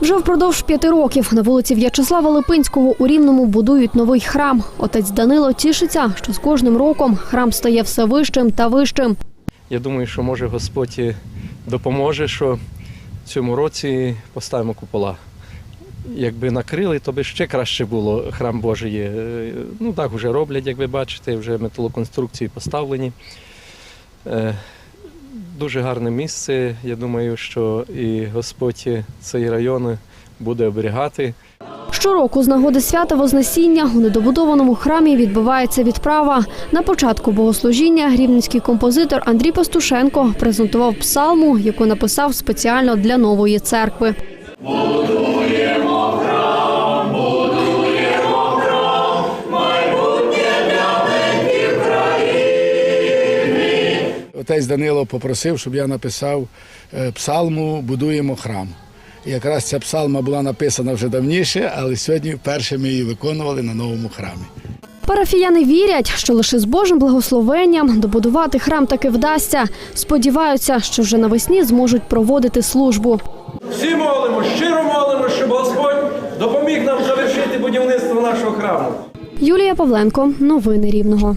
Вже впродовж п'яти років на вулиці В'ячеслава Липинського у Рівному будують новий храм. Отець Данило тішиться, що з кожним роком храм стає все вищим та вищим. Я думаю, що може Господь допоможе, що в цьому році поставимо купола. Якби накрили, то би ще краще було храм Божий. Ну так вже роблять, як ви бачите, вже металоконструкції поставлені. Е, Дуже гарне місце. Я думаю, що і Господь цей район буде оберігати. Щороку з нагоди свята Вознесіння у недобудованому храмі відбувається відправа. На початку богослужіння рівненський композитор Андрій Пастушенко презентував псалму, яку написав спеціально для нової церкви. Отець Данило попросив, щоб я написав е, псалму Будуємо храм. І якраз ця псалма була написана вже давніше, але сьогодні вперше ми її виконували на новому храмі. Парафіяни вірять, що лише з Божим благословенням добудувати храм таки вдасться. Сподіваються, що вже навесні зможуть проводити службу. Всі молимо, щиро молимо, щоб Господь допоміг нам завершити будівництво нашого храму. Юлія Павленко, новини Рівного.